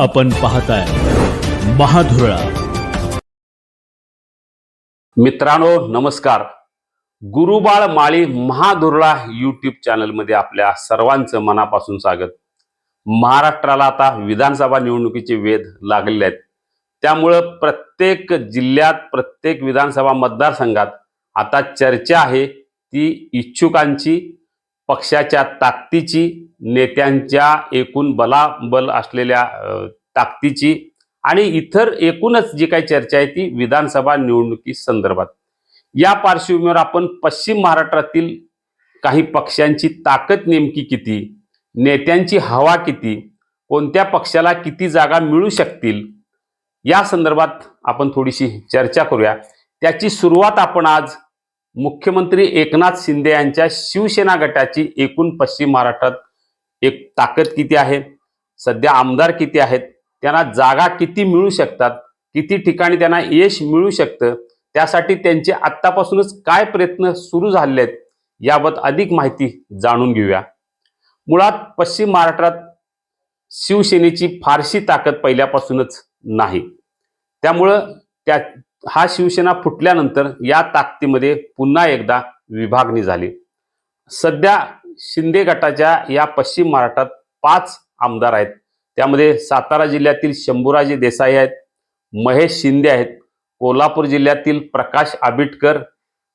आपण पाहताय महाधुरा मित्रांनो नमस्कार. गुरुबाळ माळी महादुर्ळा यूट्यूब चॅनलमध्ये आपल्या सर्वांचं मनापासून स्वागत. महाराष्ट्राला आता विधानसभा निवडणुकीचे वेध लागलेले आहेत. त्यामुळं प्रत्येक जिल्ह्यात प्रत्येक विधानसभा मतदारसंघात आता चर्चा आहे ती इच्छुकांची पक्षाच्या ताकदीची नेत्यांच्या एकूण बलाबल असलेल्या ताकदीची आणि इतर एकूणच जी काही चर्चा आहे ती विधानसभा निवडणुकी संदर्भात. या पार्श्वभूमीवर आपण पश्चिम महाराष्ट्रातील काही पक्षांची ताकद नेमकी किती नेत्यांची हवा किती कोणत्या पक्षाला किती जागा मिळू शकतील या संदर्भात आपण थोडीशी चर्चा करूया. त्याची सुरुवात आपण आज मुख्यमंत्री एकनाथ शिंदे यांच्या शिवसेना गटाची एकूण पश्चिम महाराष्ट्रात एक ताकद किती आहे? सध्या आमदार किती आहेत? त्यांना जागा किती मिळू शकतात? किती ठिकाणी त्यांना यश मिळू शकतं? त्यासाठी त्यांचे आत्तापासूनच काय प्रयत्न सुरू झाले आहेत याबद्दल अधिक माहिती जाणून घेऊया. मुळात पश्चिम महाराष्ट्रात शिवसेनेची फारशी ताकद पहिल्यापासूनच नाही. त्यामुळं त्या हा शिवसेना फुटल्यानंतर या ताकदीमध्ये पुन्हा एकदा विभागणी झाली. सध्या शिंदे गटाच्या या पश्चिम महाराष्ट्रात पाच आमदार आहेत. त्यामध्ये सातारा जिल्ह्यातील शंभूराजे देसाई आहेत महेश शिंदे आहेत कोल्हापूर जिल्ह्यातील प्रकाश आबिटकर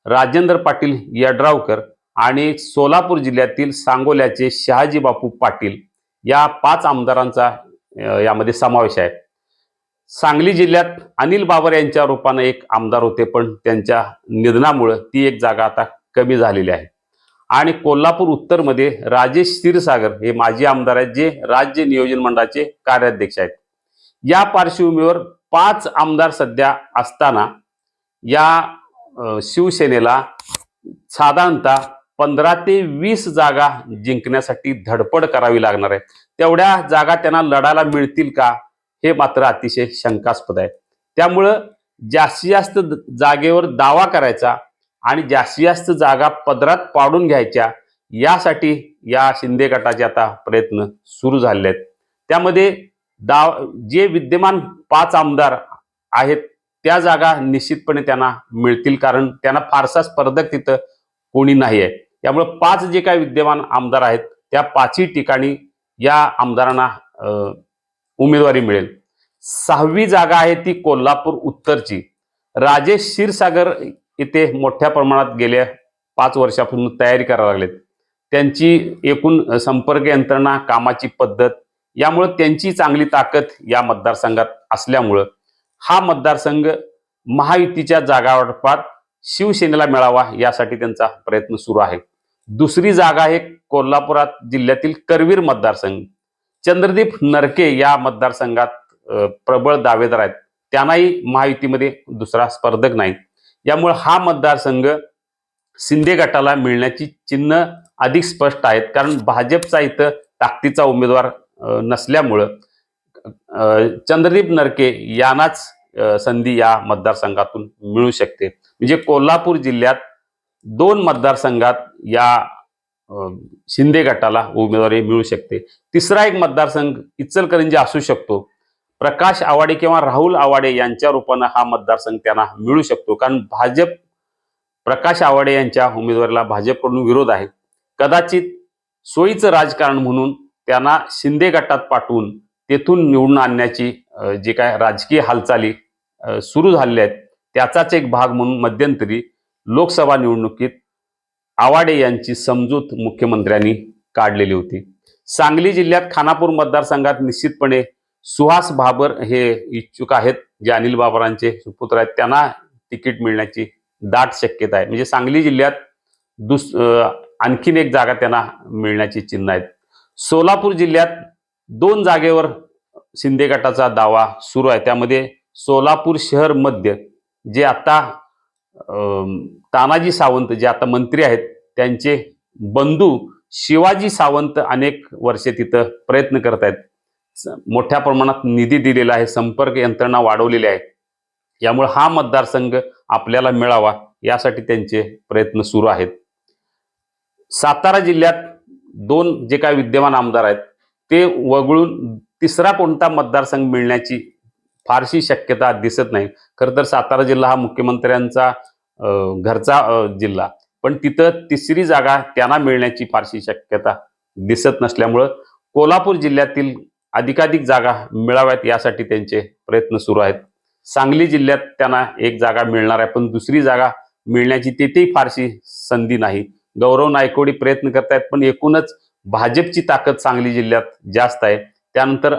राजेंद्र पाटील यड्रावकर आणि सोलापूर जिल्ह्यातील सांगोल्याचे शहाजी बापू पाटील या पाच आमदारांचा यामध्ये समावेश आहे. सांगली जिल्ह्यात अनिल बाबर यांच्या रूपानं एक आमदार होते पण त्यांच्या निधनामुळं ती एक जागा आता कमी झालेली आहे. आणि कोल्हापूर उत्तरमध्ये राजेश क्षीरसागर हे माजी आमदार आहेत जे राज्य नियोजन मंडळाचे कार्याध्यक्ष आहेत. या पार्श्वभूमीवर पाच आमदार सध्या असताना या शिवसेनेला साधारणतः पंधरा ते वीस जागा जिंकण्यासाठी धडपड करावी लागणार आहे. तेवढ्या जागा त्यांना लढायला मिळतील का? हे मात्र अतिशय शंकास्पद आहे. त्यामुळं जास्तीत जास्त द- जागेवर दावा करायचा आणि जास्तीत जास्त जागा पदरात पाडून घ्यायच्या यासाठी या शिंदे गटाचे आता प्रयत्न सुरू झालेले आहेत. त्यामध्ये दाव जे विद्यमान पाच आमदार आहेत त्या जागा निश्चितपणे त्यांना मिळतील कारण त्यांना फारसा स्पर्धक तिथं कोणी नाही आहे. त्यामुळे पाच जे काही विद्यमान आमदार आहेत त्या पाचही ठिकाणी या आमदारांना उमेदवारी मिळेल. सहावी जागा आहे ती कोल्हापूर उत्तरची. राजेश क्षीरसागर इथे मोठ्या प्रमाणात गेल्या पाच वर्षापासून तयारी करायला लागलेत. त्यांची एकूण संपर्क यंत्रणा कामाची पद्धत यामुळं त्यांची चांगली ताकद या मतदारसंघात असल्यामुळं हा मतदारसंघ महायुतीच्या जागावाटपात शिवसेनेला मिळावा यासाठी त्यांचा प्रयत्न सुरू आहे. दुसरी जागा आहे कोल्हापुरात जिल्ह्यातील करवीर मतदारसंघ. चंद्रदीप नरके या मतदारसंघात प्रबळ दावेदार आहेत. त्यांनाही महायुतीमध्ये दुसरा स्पर्धक नाही. यामुळे हा मतदारसंघ शिंदे गटाला मिळण्याची चिन्ह अधिक स्पष्ट आहेत. कारण भाजपचा इथं ताकदीचा उमेदवार नसल्यामुळं चंद्रदीप नरके यांनाच संधी या मतदारसंघातून मिळू शकते. म्हणजे कोल्हापूर जिल्ह्यात दोन मतदारसंघात या शिंदे गटाला उमेदवारी मिळू शकते. तिसरा एक मतदारसंघ इचलकरंजी असू शकतो. प्रकाश आवाडे किंवा राहुल आवाडे यांच्या रूपानं हा मतदारसंघ त्यांना मिळू शकतो. कारण भाजप प्रकाश आवाडे यांच्या उमेदवारीला भाजपकडून विरोध आहे. कदाचित सोयीचं राजकारण म्हणून त्यांना शिंदे गटात पाठवून तेथून निवडून आणण्याची जे काय राजकीय हालचाली सुरू झालेल्या आहेत त्याचाच एक भाग म्हणून मध्यंतरी लोकसभा निवडणुकीत आवाडे यांची समजूत मुख्यमंत्र्यांनी काढलेली होती. सांगली जिल्ह्यात खानापूर मतदारसंघात निश्चितपणे सुहास भाबर हे इच्छुक आहेत. जे अनिल बाबरांचे सुपुत्र आहेत. त्यांना तिकीट मिळण्याची दाट शक्यता आहे. म्हणजे सांगली जिल्ह्यात दुस आणखीन एक जागा त्यांना मिळण्याची चिन्ह आहेत. सोलापूर जिल्ह्यात दोन जागेवर शिंदे गटाचा दावा सुरू आहे. त्यामध्ये सोलापूर शहर मध्य जे आता तानाजी सावंत जे आता मंत्री आहेत त्यांचे बंधू शिवाजी सावंत अनेक वर्षे तिथं प्रयत्न करत आहेत. स- मोठ्या प्रमाणात निधी दिलेला आहे संपर्क यंत्रणा वाढवलेली आहे. यामुळे हा मतदारसंघ आपल्याला मिळावा यासाठी त्यांचे प्रयत्न सुरू आहेत. सातारा जिल्ह्यात दोन जे काही विद्यमान आमदार आहेत ते वगळून तिसरा कोणता मतदारसंघ मिळण्याची फारशी शक्यता दिसत नाही. खरं तर सातारा जिल्हा हा मुख्यमंत्र्यांचा घरचा जिल्हा. पण तिथं तिसरी जागा त्यांना मिळण्याची फारशी शक्यता दिसत नसल्यामुळं कोल्हापूर जिल्ह्यातील अधिकाधिक जागा मिळाव्यात यासाठी त्यांचे प्रयत्न सुरू आहेत. सांगली जिल्ह्यात त्यांना एक जागा मिळणार आहे पण दुसरी जागा मिळण्याची तेथेही फारशी संधी नाही. गौरव नायकोडी प्रयत्न करतायत पण एकूणच भाजपची ताकद सांगली जिल्ह्यात जास्त आहे. त्यानंतर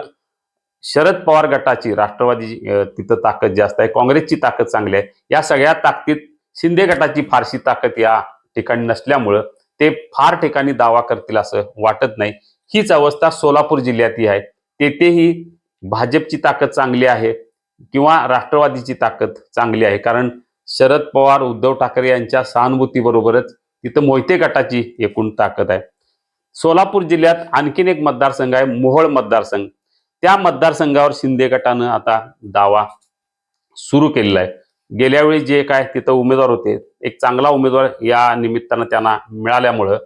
शरद पवार गटाची राष्ट्रवादी तिथं ताकद जास्त आहे काँग्रेसची ताकद चांगली आहे. या सगळ्या ताकदीत शिंदे गटाची फारशी ताकद या ठिकाणी नसल्यामुळं ते फार ठिकाणी दावा करतील असं वाटत नाही. हीच अवस्था सोलापूर जिल्ह्यातही आहे. तेथेही भाजपची ताकद चांगली आहे किंवा राष्ट्रवादीची ताकद चांगली आहे. कारण शरद पवार उद्धव ठाकरे यांच्या सहानुभूतीबरोबरच तिथं मोहिते गटाची एकूण ताकद आहे. सोलापूर जिल्ह्यात आणखीन एक मतदारसंघ आहे मोहोळ मतदारसंघ. त्या मतदारसंघावर शिंदे गटानं आता दावा सुरू केलेला आहे. गेल्या वेळी जे काय तिथं उमेदवार होते एक चांगला उमेदवार या निमित्तानं त्यांना मिळाल्यामुळं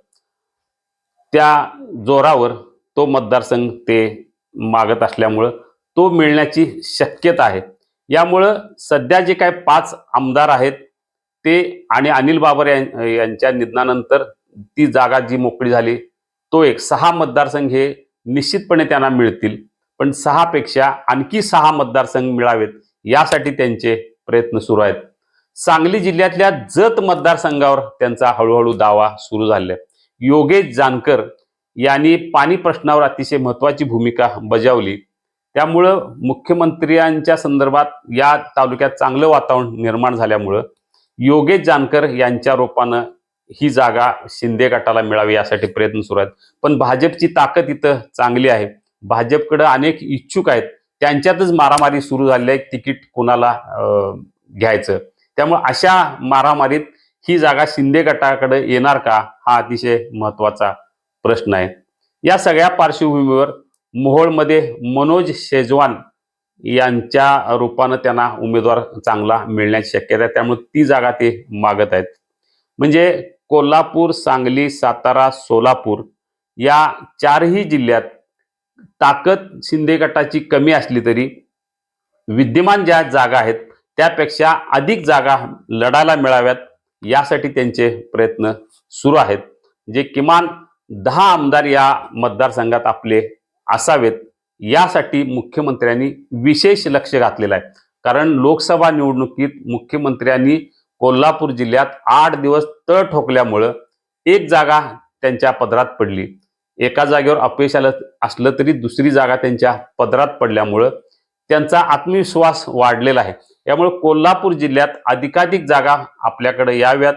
त्या जोरावर तो मतदारसंघ ते मागत असल्यामुळं तो मिळण्याची शक्यता आहे. यामुळं सध्या जे काय पाच आमदार आहेत ते आणि अनिल बाबर यां- यांच्या निधनानंतर ती जागा जी मोकळी झाली तो एक सहा मतदारसंघ हे निश्चितपणे त्यांना मिळतील. पण सहापेक्षा आणखी सहा मतदारसंघ मिळावेत यासाठी त्यांचे प्रयत्न सुरू आहेत. सांगली जिल्ह्यातल्या जत मतदारसंघावर त्यांचा हळूहळू दावा सुरू झालेला आहे योगेश जानकर यांनी पाणी प्रश्नावर अतिशय महत्वाची भूमिका बजावली. त्यामुळं मुख्यमंत्र्यांच्या संदर्भात या तालुक्यात चांगलं वातावरण निर्माण झाल्यामुळं योगेश जानकर यांच्या रोपानं ही जागा शिंदे गटाला मिळावी यासाठी प्रयत्न सुरू आहेत. पण भाजपची ताकद इथं चांगली आहे. भाजपकडे अनेक इच्छुक आहेत त्यांच्यातच मारामारी सुरू झाली आहे तिकीट कोणाला घ्यायचं. त्यामुळे अशा मारामारीत ही जागा शिंदे गटाकडे येणार का हा अतिशय महत्त्वाचा प्रश्न आहे. या सगळ्या पार्श्वभूमीवर मोहोळमध्ये मनोज शेजवान यांच्या रूपानं त्यांना उमेदवार चांगला मिळण्याची शक्यता आहे त्यामुळे ती जागा ते मागत आहेत. म्हणजे कोल्हापूर सांगली सातारा सोलापूर या चारही जिल्ह्यात ताकद शिंदे गटाची कमी असली तरी विद्यमान ज्या जागा आहेत त्यापेक्षा अधिक जागा लढायला मिळाव्यात यासाठी त्यांचे प्रयत्न सुरू आहेत. जे किमान दहा आमदार या मतदारसंघात आपले असावेत यासाठी मुख्यमंत्र्यांनी विशेष लक्ष घातलेलं आहे. कारण लोकसभा निवडणुकीत मुख्यमंत्र्यांनी कोल्हापूर जिल्ह्यात आठ दिवस तळ ठोकल्यामुळं एक जागा त्यांच्या पदरात पडली. एका जागेवर अपयश आलं असलं तरी दुसरी जागा त्यांच्या पदरात पडल्यामुळं त्यांचा आत्मविश्वास वाढलेला आहे. यामुळे कोल्हापूर जिल्ह्यात अधिकाधिक जागा आपल्याकडे याव्यात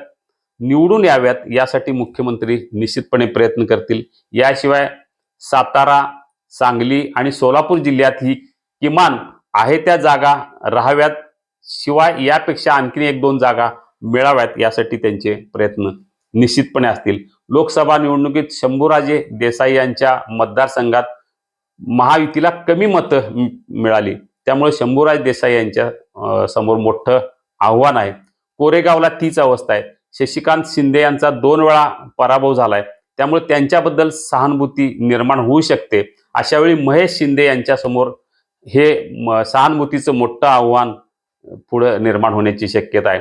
निवडून याव्यात यासाठी मुख्यमंत्री निश्चितपणे प्रयत्न करतील. याशिवाय सातारा सांगली आणि सोलापूर जिल्ह्यात ही किमान आहे त्या जागा राहाव्यात. शिवाय यापेक्षा आणखी एक दोन जागा मिळाव्यात यासाठी त्यांचे प्रयत्न निश्चितपणे असतील. लोकसभा निवडणुकीत शंभूराजे देसाई यांच्या मतदारसंघात महायुतीला कमी मतं मिळाली. त्यामुळे शंभूराज देसाई यांच्या समोर मोठं आव्हान आहे. कोरेगावला तीच अवस्था आहे. शशिकांत शिंदे यांचा दोन वेळा पराभव झालाय. त्यामुळे त्यांच्याबद्दल सहानुभूती निर्माण होऊ शकते. अशा वेळी महेश शिंदे यांच्यासमोर हे सहानुभूतीचं मोठं आव्हान पुढं निर्माण होण्याची शक्यता आहे.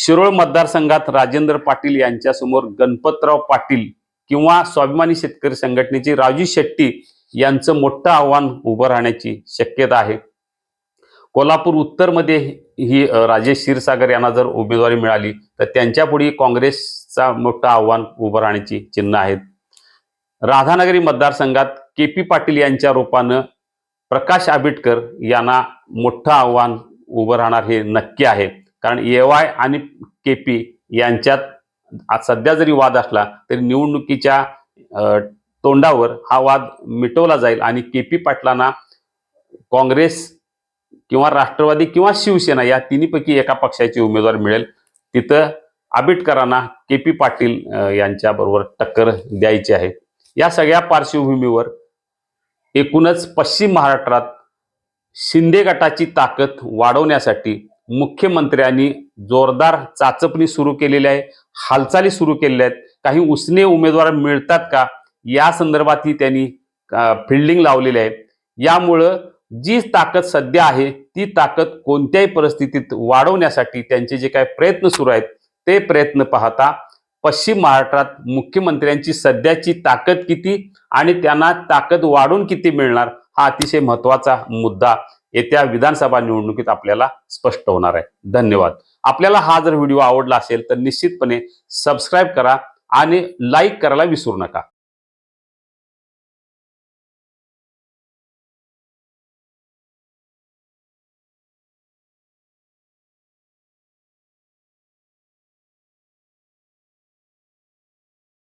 शिरोळ मतदारसंघात राजेंद्र पाटील यांच्यासमोर गणपतराव पाटील किंवा स्वाभिमानी शेतकरी संघटनेचे राजू शेट्टी यांचं मोठं आव्हान उभं राहण्याची शक्यता आहे. कोल्हापूर उत्तरमध्ये ही राजेश क्षीरसागर यांना जर उमेदवारी मिळाली तर त्यांच्यापुढे काँग्रेसचा मोठं आव्हान उभं राहण्याची चिन्ह आहेत. राधानगरी मतदारसंघात के पी पाटील यांच्या रूपानं प्रकाश आंबेडकर यांना मोठं आव्हान उभं राहणार हे नक्की आहे. कारण ए वाय आणि के पी यांच्यात आज सध्या जरी वाद असला तरी निवडणुकीच्या तोंडावर हा वाद मिटवला जाईल आणि के पी पाटलांना काँग्रेस किंवा राष्ट्रवादी किंवा शिवसेना या तिन्हीपैकी एका पक्षाची उमेदवार मिळेल. तिथं आबिटकरांना के पी पाटील यांच्याबरोबर टक्कर द्यायची आहे. या सगळ्या पार्श्वभूमीवर एकूणच पश्चिम महाराष्ट्रात शिंदे गटाची ताकद वाढवण्यासाठी मुख्यमंत्र्यांनी जोरदार चाचपणी सुरू केलेली आहे हालचाली सुरू केलेल्या आहेत. काही उसने उमेदवार मिळतात का? या संदर्भातही त्यांनी फिल्डिंग लावलेली आहे. यामुळं जी ताकद सध्या आहे ती ताकद कोणत्याही परिस्थितीत वाढवण्यासाठी त्यांचे जे काही प्रयत्न सुरू आहेत ते प्रयत्न पाहता पश्चिम महाराष्ट्रात मुख्यमंत्र्यांची सध्याची ताकद किती आणि त्यांना ताकद वाढून किती मिळणार हा अतिशय महत्त्वाचा मुद्दा येत्या विधानसभा निवडणुकीत आपल्याला स्पष्ट होणार आहे. धन्यवाद. आपल्याला हा जर व्हिडिओ आवडला असेल तर निश्चितपणे सबस्क्राईब करा आणि लाईक करायला विसरू नका.